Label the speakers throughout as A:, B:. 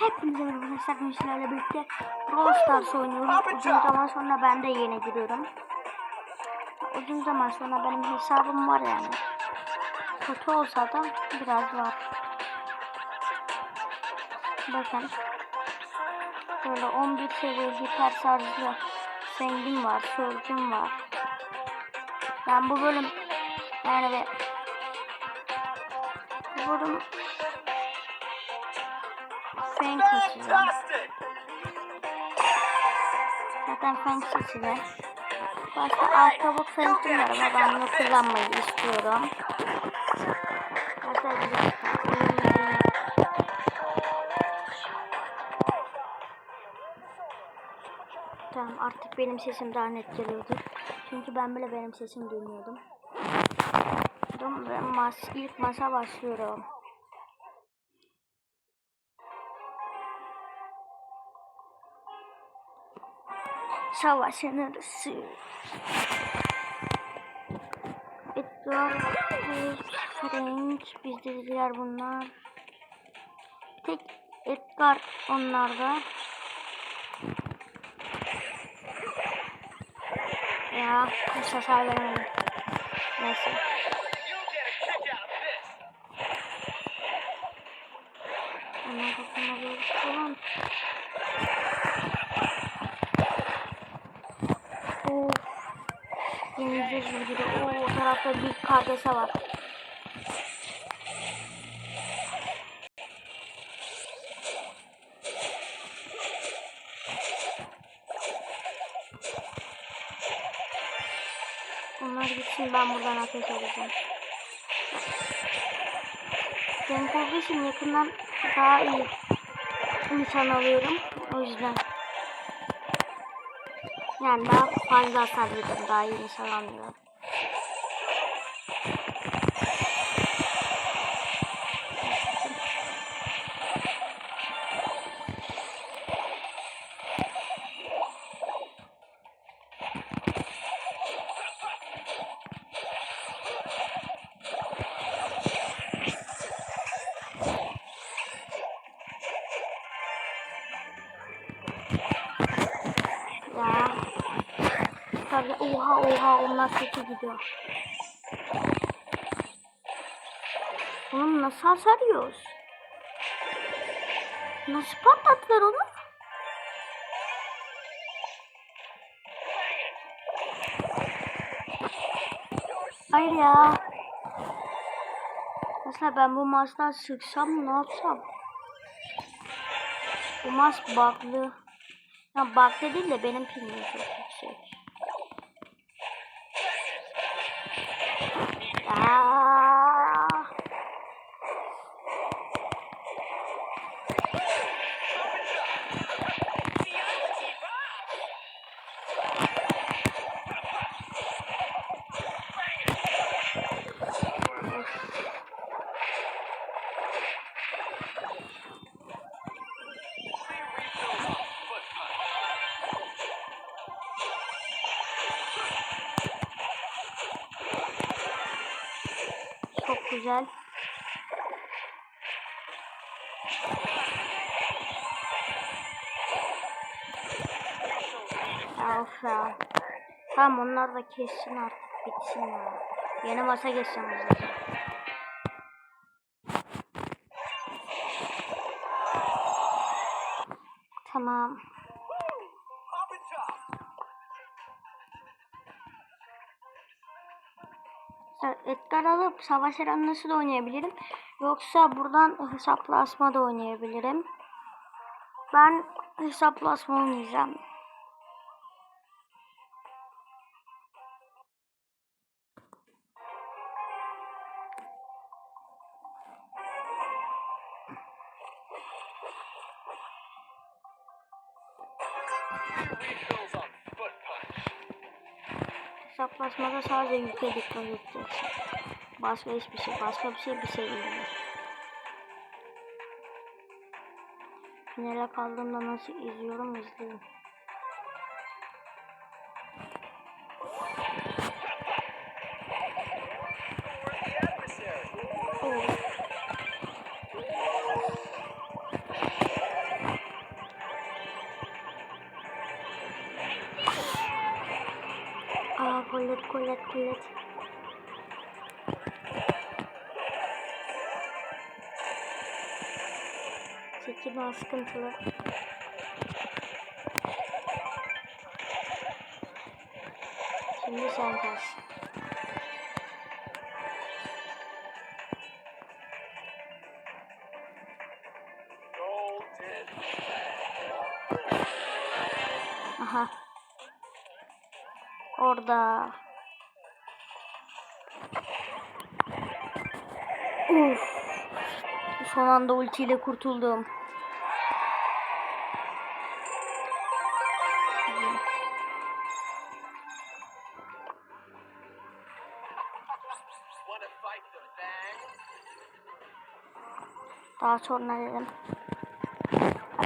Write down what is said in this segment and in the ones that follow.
A: Hepinize merhaba arkadaşlar. Ben sizlerle birlikte Brawl Stars oynuyoruz. Uzun zaman sonra ben de yeni giriyorum. Uzun zaman sonra benim hesabım var yani. Kötü olsa da biraz var. Bakın. Böyle 11 seviye hiper şarjlı zengin var, sözcüm var. Ben bu bölüm yani ve bu bölüm Frank.
B: Fantastic!
A: Zaten Frank seçeceğim. Başka Altabok Phantom var ama ben bunu kullanmayı istiyorum. Tamam artık benim sesim daha net geliyordur. Çünkü ben bile benim sesimi duymuyordum. Ve mas ilk masa başlıyorum. Savaşın arası. Edgar, Frank, bizdekiler bunlar. Tek Edgar onlarda. Ya, hiç hasar veremedim. Neyse. Yenileceğiz gibi. O tarafta bir kardeşe var. Onlar gitsin ben buradan ateş edeceğim. Olduğu için yakından daha iyi nişan alıyorum. O yüzden. Yani daha fazla hasar veriyorum. Daha iyi nişan alıyorum. Oha oha onlar kötü gidiyor. Oğlum nasıl hasar yiyoruz? Nasıl patlattılar onu? Hayır ya. Mesela ben bu maçtan sıksam ne yapsam? Bu maç bug'lı. Ya bug'lı değil de benim pingim çok güzel. Ya of ya. Tamam onlar da kessin artık bitsin ya. Yeni masa geçeceğim. Tamam. Edgar alıp savaş arenası da oynayabilirim. Yoksa buradan hesaplaşma da oynayabilirim. Ben hesaplaşma oynayacağım. Yüke dikkat edeceksin. Başka hiçbir şey, başka bir şey bir şey değil. Finale kaldığımda nasıl izliyorum izleyin. Çekilme sıkıntılı. Şimdi kaç.
B: Golden.
A: Aha. Orada. Uf. Son anda ultiyle kurtuldum. Daha sonra dedim.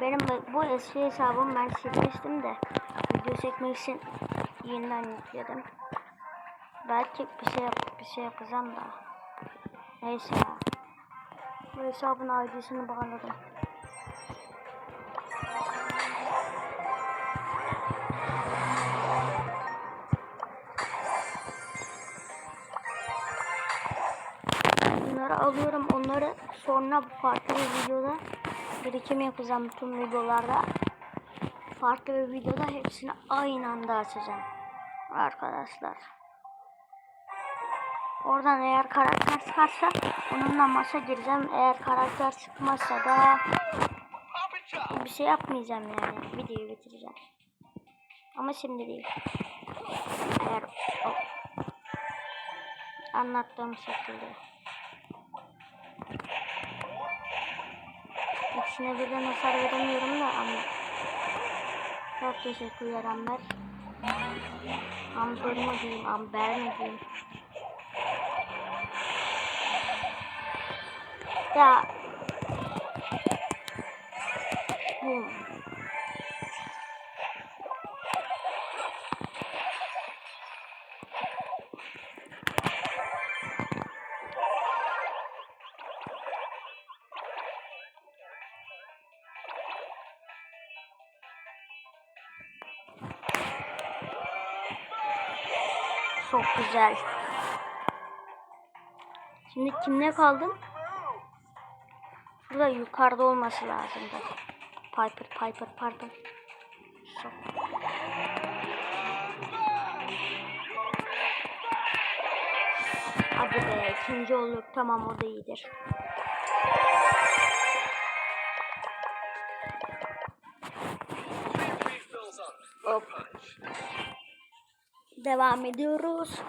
A: Benim bu- eski hesabım ben silmiştim de video çekmek için yeniden yükledim. Belki bir şey yap bir şey yapacağım da. Neyse ya. Bu hesabın ID'sini bağladım. Alıyorum. Onları sonra farklı bir videoda birikim yapacağım bütün videolarda. Farklı bir videoda hepsini aynı anda açacağım. Arkadaşlar. Oradan eğer karakter çıkarsa onunla maça gireceğim. Eğer karakter çıkmazsa da bir şey yapmayacağım yani. Videoyu bitireceğim. Ama şimdi değil. Eğer o anlattığım şekilde. İkisine birden hasar veremiyorum da ama. Çok teşekkürler Amber. Amber mı diyeyim, Amber mi diyeyim. Ya. Güzel. Şimdi kimle kaldım? Şurada yukarıda olması lazımdı. Piper, Piper, Piper. Çok. Hadi be, ikinci olduk. Tamam o da iyidir. Hop. Devam ediyoruz.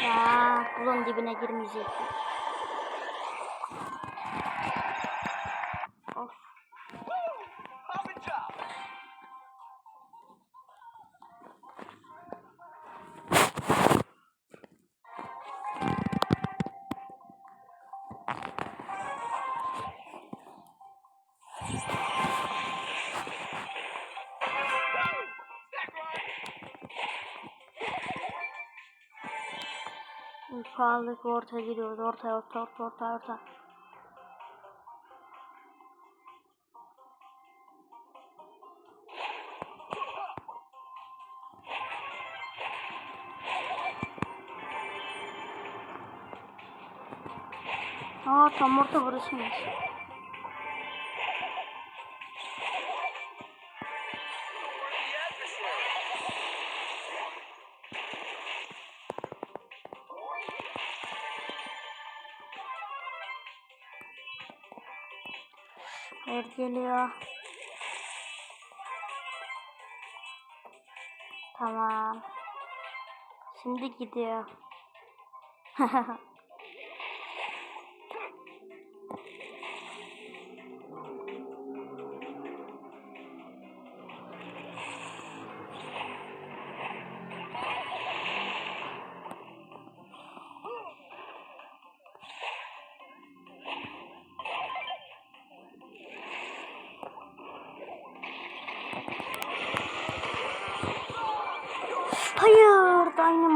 A: Ah,
B: pulang di benar-benar musik. Right.
A: Sağlık orta giriyoruz. Orta orta orta orta orta. Aa tam orta burasıymış. Geliyor. Tamam. Şimdi gidiyor.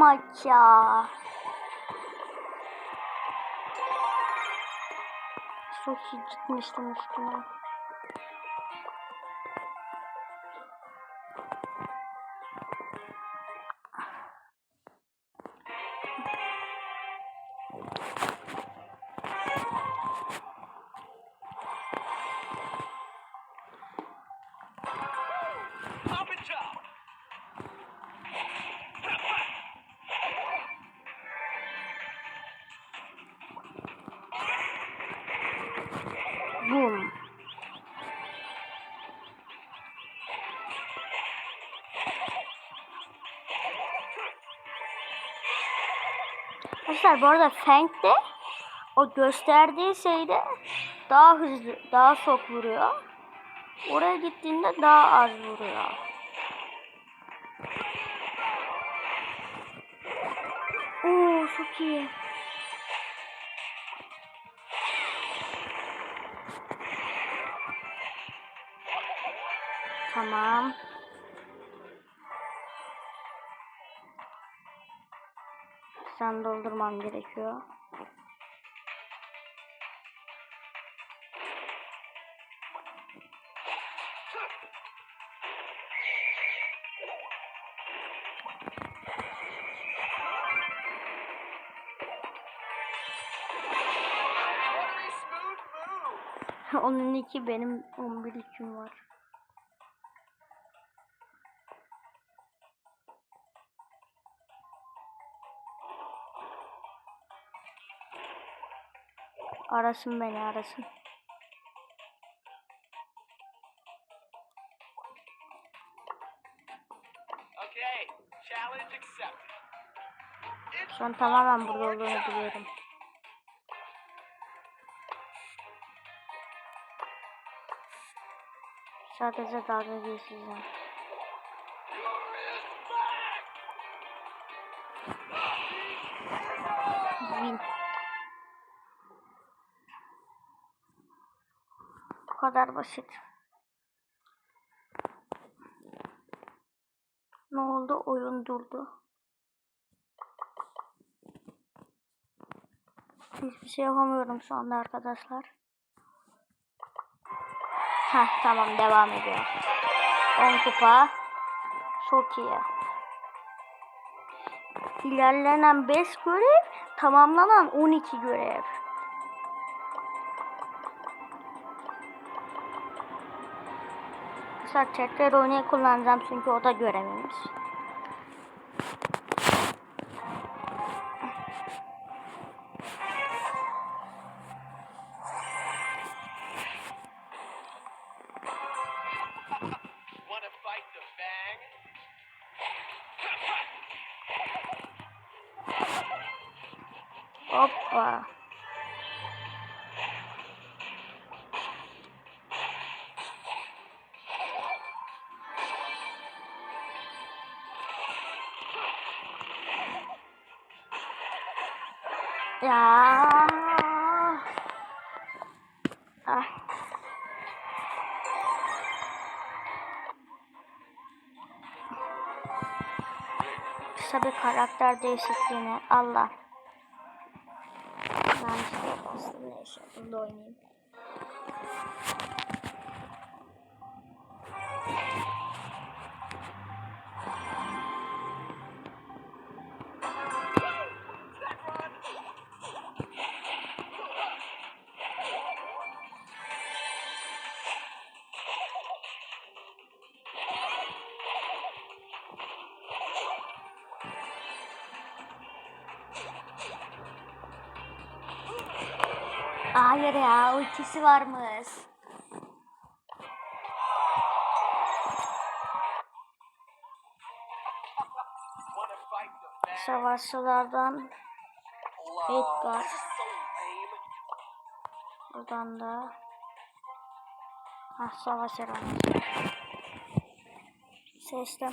A: Dynamite ya. Çok iyi gitmiştim üstüne. Arkadaşlar bu arada Fang de o gösterdiği şeyde daha hızlı, daha çok vuruyor. Oraya gittiğinde daha az vuruyor. Oo çok iyi. Tamam. Sen doldurmam gerekiyor. Onun iki benim 11 için var. Arasın beni arasın. Şu an tamamen burada olduğunu biliyorum. Sadece dalga geçeceğim. Kadar basit. Ne oldu? Oyun durdu. Hiçbir şey yapamıyorum şu anda arkadaşlar. Heh tamam devam ediyor. 10 kupa. Çok iyi. İlerlenen 5 görev, tamamlanan 12 görev. Mesela tekrar oynayı kullanacağım çünkü o da görevimiz. Ya. Ah. Kısa bir karakter değişikliğine Allah. Ben işte aslında neyse burada oynayayım. Hayır ya ultisi varmış. Savaşçılardan Edgar. buradan da Ha savaş aramız. Seçtim.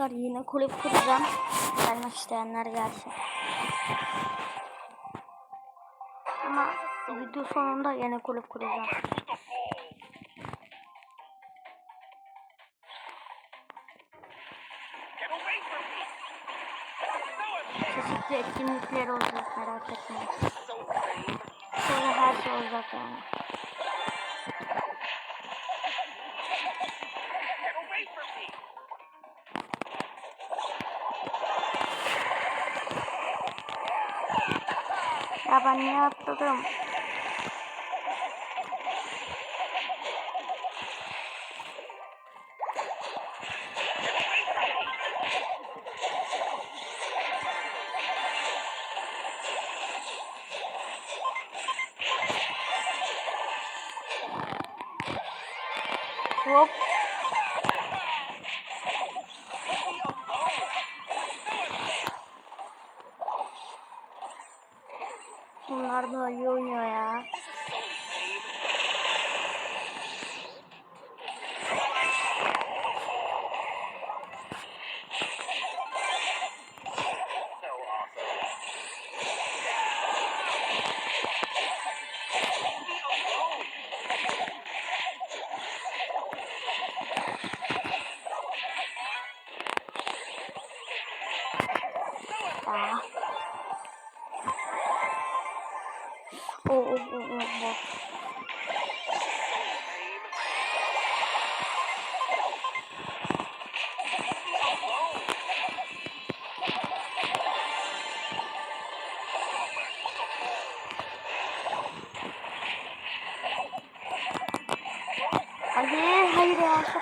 A: arkadaşlar yine kulüp kuracağım. Gelmek isteyenler gelsin. Ama video sonunda yine kulüp kuracağım. Çeşitli etkinlikler olacak merak etmeyin. Sonra her şey olacak yani. Ya ben? Bunlar da iyi oynuyor ya.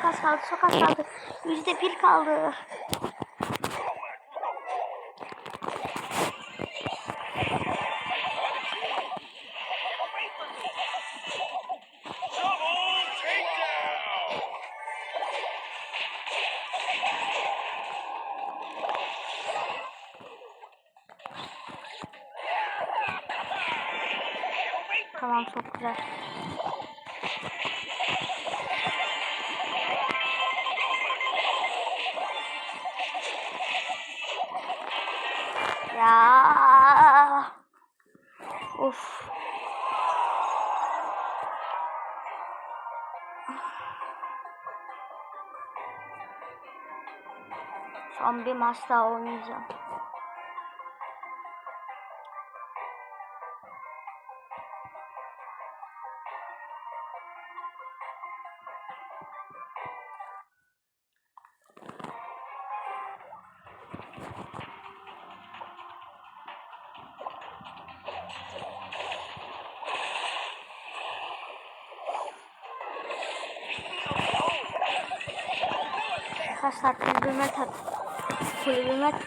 A: Çok az kaldı çok az kaldı. Yüzde bir kaldı. Tamam çok güzel. Of. Son bir maç daha oynayacağım.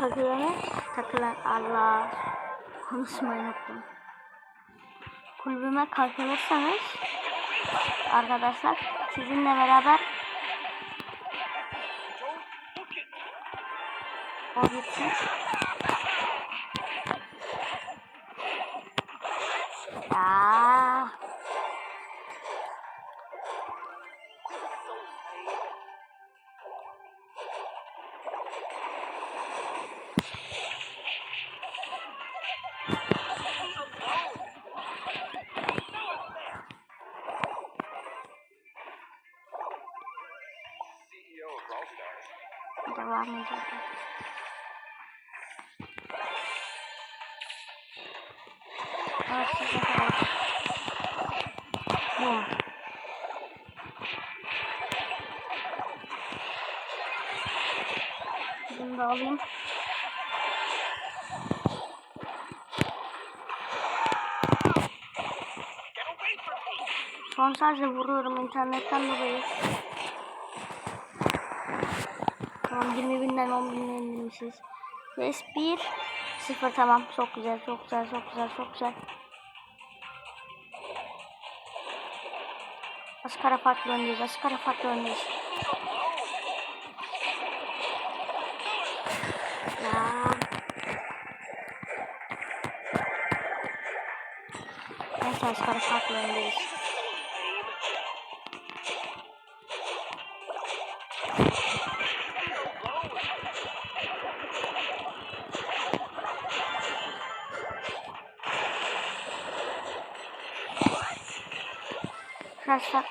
A: Takılanı takılan Allah konuşmayı unuttum. Kulübüme katılırsanız arkadaşlar sizinle beraber o gitsin. Ya. Alayım. Son sadece vuruyorum internetten dolayı. Tamam 20 binden 10 binden indirmişiz. Res 1 0 tamam çok güzel çok güzel çok güzel çok güzel. Askara farklı öndeyiz askara farklı öndeyiz. Ya. Neyse askara farklı öndeyiz. Arkadaşlar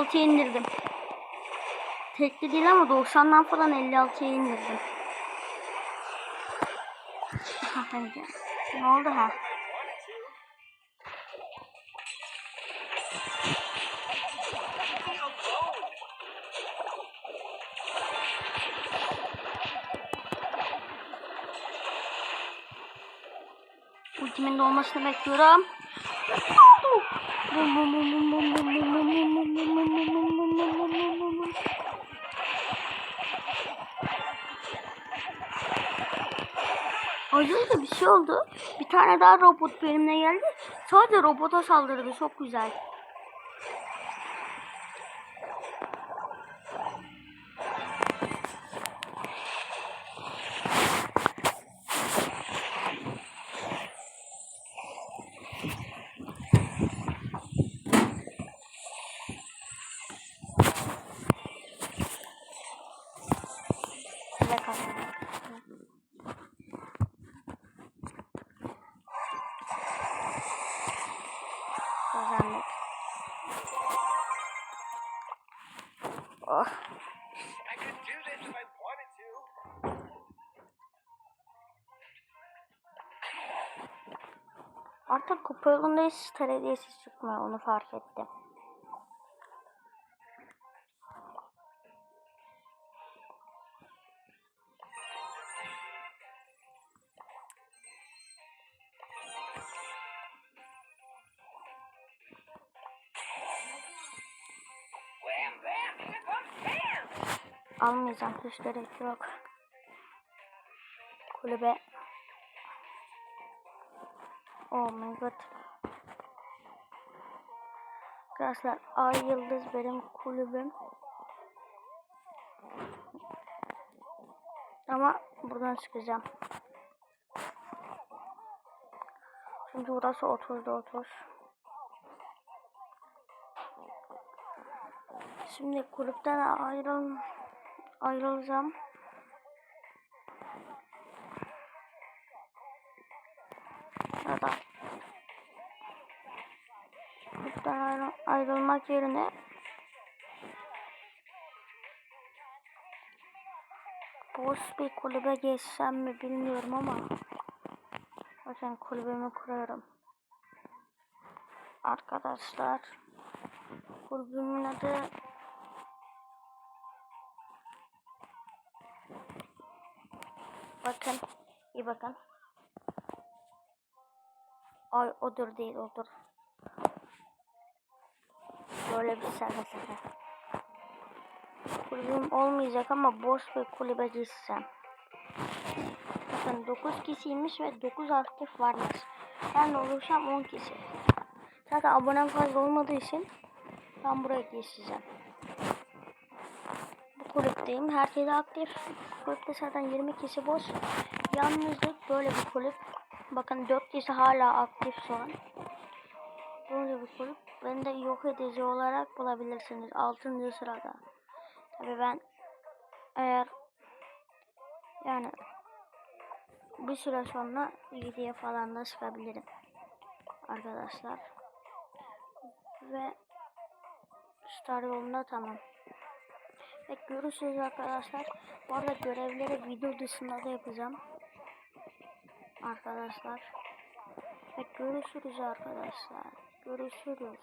A: 56'ya indirdim. Tekli değil ama 90'dan falan 56'ya indirdim. Ne oldu ha? Ultimin dolmasını bekliyorum. Acaba bir şey oldu. Bir tane daha robot benimle geldi. Sadece robota saldırdı. Çok güzel. Artık kupa yolunda hiç terediyesiz çıkmıyor onu fark ettim. Almayacağım hiç gerek yok. Kulübe. Oh my god. Arkadaşlar Ay Yıldız benim kulübüm. Ama buradan çıkacağım. Çünkü burası 30'da 30. Şimdi kulüpten ayrıl ayrılacağım. Ya da ayrı- ayrılmak yerine boş bir kulübe geçsem mi bilmiyorum ama bakın kulübümü kuruyorum. Arkadaşlar kulübümün adı Bakın. iyi bakın. Ay odur değil odur. Böyle bir şaka şaka. Kulübüm olmayacak ama boş bir kulübe gitsem. Bakın 9 kişiymiş ve 9 aktif varmış. Ben olursam 10 kişi. Zaten abonem fazla olmadığı için ben buraya geçeceğim. Bu kulüpteyim. Herkes aktif. Kulüpte zaten 20 kişi boş. Yalnızlık böyle bir kulüp. Bakın 4 kişi hala aktif şu an. Böyle bir kulüp. Beni de yok edici olarak bulabilirsiniz. 6. sırada. Tabii ben eğer yani bir süre sonra 7'ye falan da çıkabilirim. Arkadaşlar. Ve Star yolunda tamam. Ve görüşürüz arkadaşlar. Bu arada görevleri video dışında da yapacağım. Arkadaşlar. Ve görüşürüz arkadaşlar. Görüşürüz.